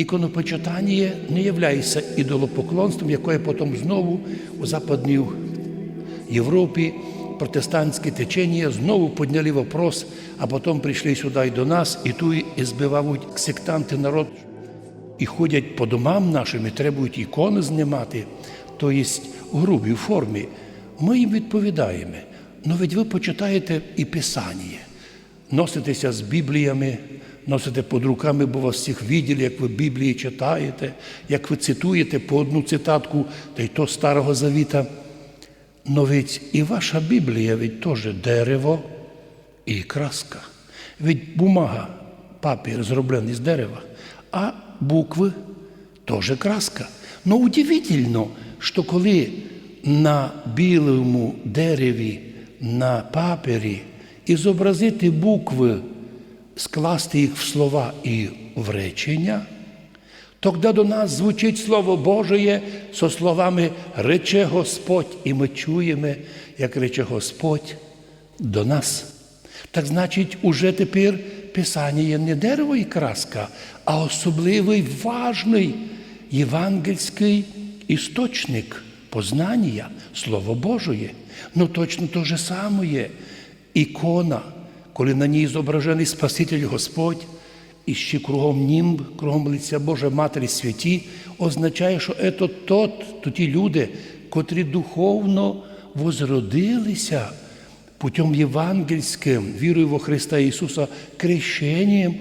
іконопочитання не являється ідолопоклонством, яке потім знову у Западній Європі протестантське течення знову підняли вопрос, а потім прийшли сюди і до нас, і тут і збивають сектанти народ, і ходять по домам нашим, і требують ікони знімати, тобто у грубій формі. Ми їм відповідаємо. Ну, ведь ви почитаєте і Писання, носитеся з Бібліями, носите під руками, бо вас всіх виділи, як ви Біблії читаєте, як ви цитуєте по одну цитатку, та й то Старого Завіта. Но ведь і ваша Біблія ведь теж дерево і краска. Ведь бумага, папір зроблений з дерева, а букви теж краска. Но удивительно, що коли на білому дереві, на папері і зобразити букви, скласти їх в слова і в речення, Тогда до нас звучить Слово Божє со словами рече Господь, і ми чуємо, як рече Господь до нас. Так значить, уже тепер Писання є не дерево і краска, а особливий важний євангельський істочник познання, Слово Божє. Ну точно те же саме є ікона, коли на ній зображений Спаситель Господь. І ще кругом німб, кругом лиця Божа Матері святі, означає, що це тот, то ті люди, котрі духовно возродилися путем євангельським, вірою во Христа Ісуса, крещенням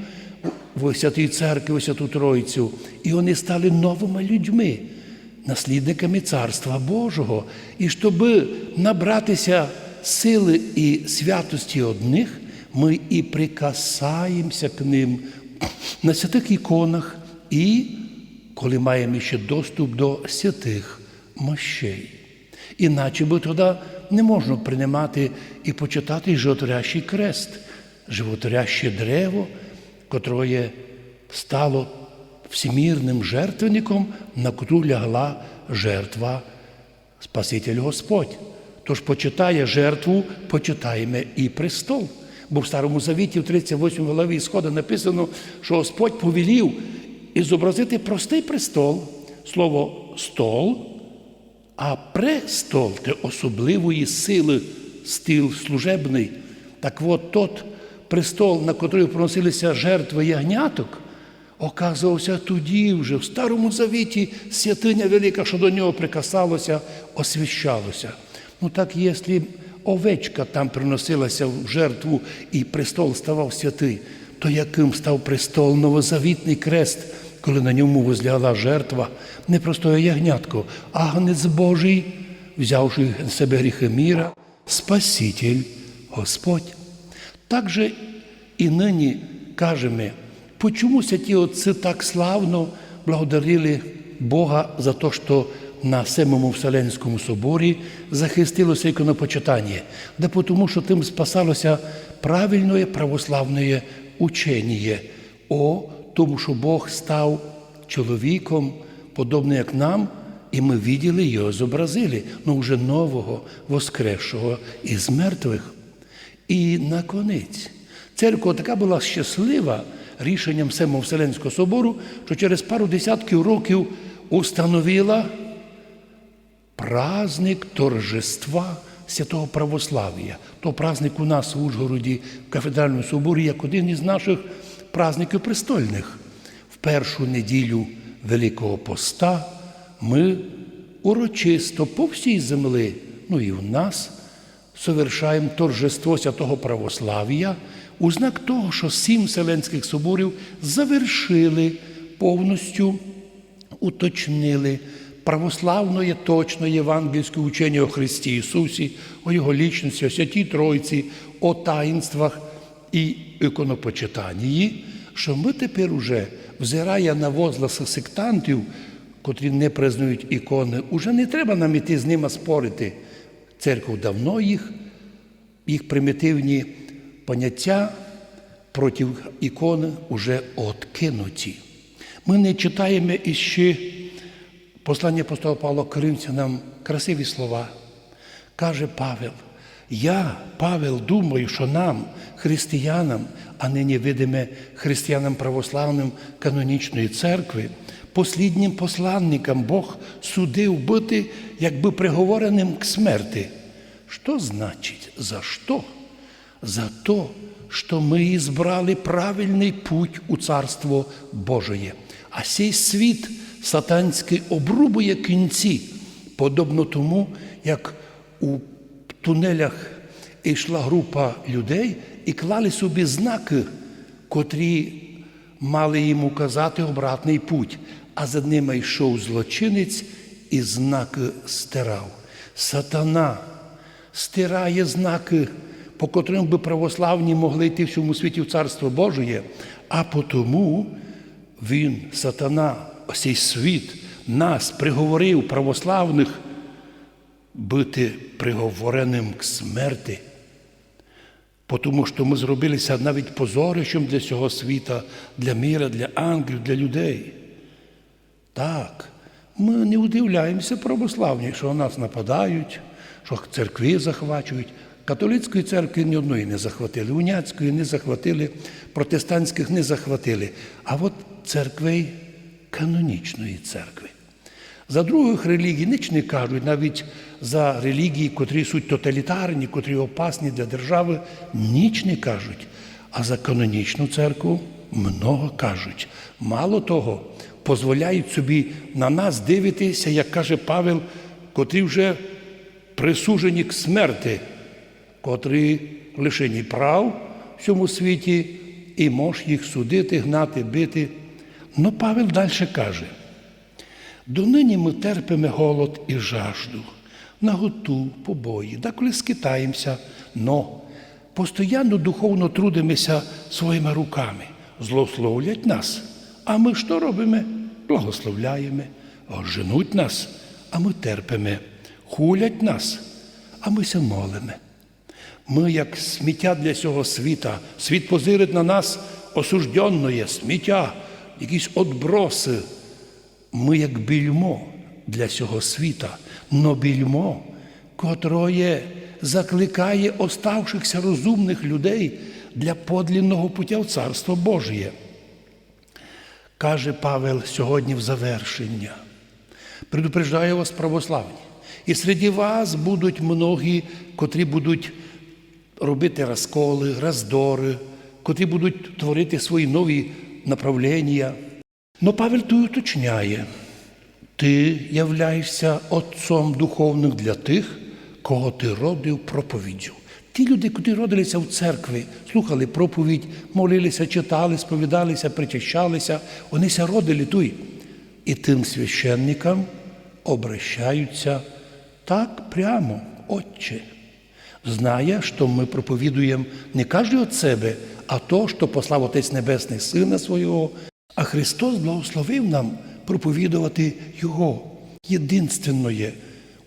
в Святій Церкві, в Святу Тройцю, і вони стали новими людьми, наслідниками Царства Божого. І щоб набратися сили і святості одних, ми і прикасаємося к ним на святих іконах, і коли маємо ще доступ до святих мощей. Іначе би тоді не можна приймати і почитати животворящий крест, животворяще древо, котре стало всемірним жертвенником, на котру лягла жертва Спаситель Господь. Тож почитає жертву, почитаємо і престол. Бо в Старому Завіті, в 38 главі Схода написано, що Господь повелів і зобразити простий престол, слово стол, а престол це особливої сили, стил служебний. Так от тот престол, на котрий приносилися жертви ягняток, оказувався тоді вже в Старому Завіті святиня велика, що до нього прикасалося, освящалося. Ну так, якщо овечка там приносилася в жертву і престол ставав святий, то яким став престол? Новозавітний крест, коли на ньому возлягала жертва, не простое ягнятко, агнець Божий, взявши на себе гріхи міра, Спаситель Господь. Так же і нині кажемо, почому святі отці так славно благодарили Бога за те, що на Семому Вселенському соборі захистилося іконопочитання, да тому, що тим спасалося правильне православне учення о тому, що Бог став чоловіком, подобним як нам, і ми виділи його, зобразили, ну вже нового, воскресшого із мертвих. І наконець, церква така була щаслива рішенням Семого Вселенського собору, що через пару десятків років установила праздник торжества святого православ'я. То праздник у нас в Ужгороді в кафедральному соборі як один із наших праздників престольних. В першу неділю Великого Поста ми урочисто по всій землі, ну і в нас, совершаємо торжество святого православ'я у знак того, що сім Вселенських соборів завершили повністю, уточнили православне точне євангельське учення о Христі Ісусі, о Його лічності, о Святій Тройці, о таїнствах і іконопочитанні, що ми тепер уже, взирає на возгласи сектантів, котрі не признають ікони, уже не треба нам іти з ними спорити. Церква давно їх, їх примітивні поняття проти ікони вже откинуті. Ми не читаємо іще Послання апостола Павла нам красиві слова. Каже Павел, Я, Павел, думаю, що нам, християнам, а нині видиме християнам православним канонічної церкви, посліднім посланникам Бог судив бути якби приговореним к смерти. Що значить за що? За то, що ми ізбрали правильний путь у Царство Божоє. А сей світ сатанський обрубує кінці, подобно тому, як у тунелях йшла група людей і клали собі знаки, котрі мали їм указати обратний путь, а за ними йшов злочинець і знаки стирав. Сатана стирає знаки, по котрим би православні могли йти в цьому світі в Царство Божє, а потому він, сатана, цей світ, нас приговорив православних бути приговореним к смерти. Тому що ми зробилися навіть позорищем для цього світа, для міра, для ангелів, для людей. Так, ми не удивляємося православні, що нас нападають, що церкви захвачують. Католицької церкви ні одної не захватили, уняцької не захватили, протестантських не захватили. А от церкви канонічної церкви. За других релігій ніч не кажуть, навіть за релігії, котрі суть тоталітарні, котрі опасні для держави, ніч не кажуть. А за канонічну церкву много кажуть. Мало того, дозволяють собі на нас дивитися, як каже Павел, котрі вже присужені к смерти, котрі лишені прав в цьому світі, і можеш їх судити, гнати, бити. Ну Павел далі каже. Донині ми терпимо голод і жажду, наготу, побої, деколи скитаємося, но постійно духовно трудимося своїми руками, злословлять нас. А ми що робимо? Благословляємо, женуть нас, а ми терпимо, хулять нас, а ми се молимо. Ми, як сміття для цього світа, світ позирить на нас осужденне, сміття, якісь отброси. Ми як більмо для цього світа, но більмо, котроє закликає оставшихся розумних людей для подлінного пуття в Царство Божє. Каже Павел сьогодні в завершення. Предупреждаю вас, православні, і серед вас будуть многі, котрі будуть робити розколи, роздори, котрі будуть творити свої нові направлення. Но Павел тут уточняє, ти являєшся отцом духовним для тих, кого ти родив проповіддю. Ті люди, які родилися в церкві, слухали проповідь, молилися, читали, сповідалися, причащалися, вони ся родили туй. І тим священникам обращаються так прямо, Отче. Знає, що ми проповідуємо не кожен від себе, а то, що послав Отець Небесний Сина Свого, а Христос благословив нам проповідувати Його єдинственное,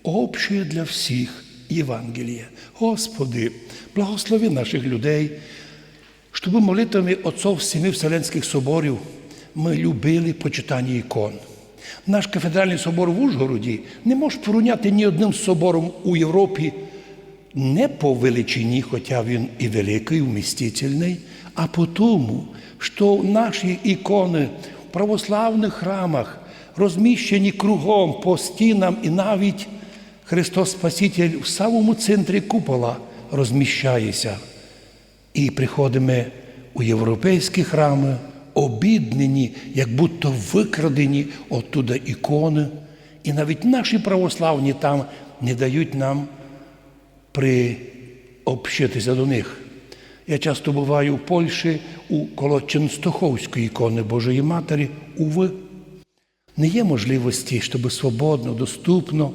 общее для всіх Євангеліє. Господи, благослови наших людей, щоб молитвами отцов семи Вселенських соборів ми любили почитання ікон. Наш кафедральний собор в Ужгороді не може порівняти ні одним собором у Європі не по величині, хоча він і великий, вмістительний, а по тому, що наші ікони в православних храмах розміщені кругом по стінам, і навіть Христос Спаситель в самому центрі купола розміщається. І приходимо у європейські храми, обіднені, як будто викрадені оттуда ікони. І навіть наші православні там не дають нам приобщитися до них. Я часто буваю в Польщі у коло Ченстоховської ікони Божої Матері, уви. Не є можливості, щоб свободно, доступно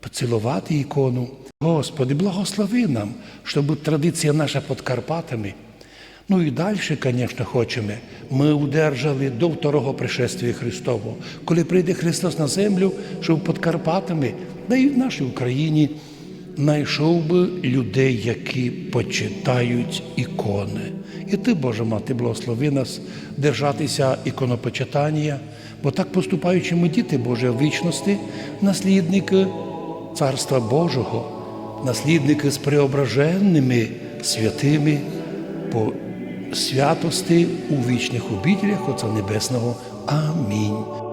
поцілувати ікону. Господи, благослови нам, щоб традиція наша під Карпатами. Ну і далі, звісно, хочемо. Ми удержали до второго пришествия Христового, коли прийде Христос на землю, щоб під Карпатами, да і в нашій Україні знайшов би людей, які почитають ікони. І ти, Боже мати, благослови нас держатися іконопочитання, бо так поступаючи ми діти Божі в вічності, наслідники Царства Божого, наслідники з преображенними святими по святости у вічних обітелях Отця Небесного. Амінь.